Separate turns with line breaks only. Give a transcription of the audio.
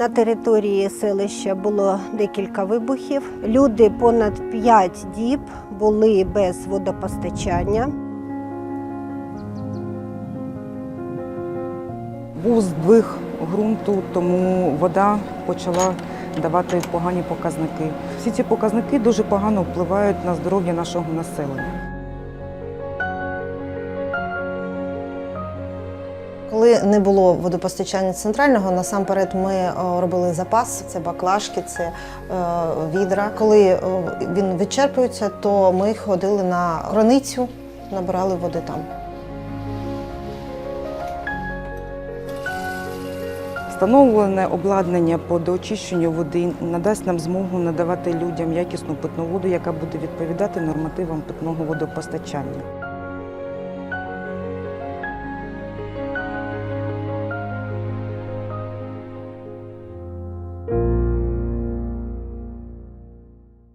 На території селища було декілька вибухів. Люди понад 5 діб були без водопостачання.
Був здвиг ґрунту, тому вода почала давати погані показники. Всі ці показники дуже погано впливають на здоров'я нашого населення.
Коли не було водопостачання центрального, насамперед ми е, робили запас, це баклажки, це е, відра. Коли е, він вичерпується, то ми ходили на кроницю, набирали води там.
Встановлене обладнання по доочищенню води надасть нам змогу надавати людям якісну питну воду, яка буде відповідати нормативам питного водопостачання.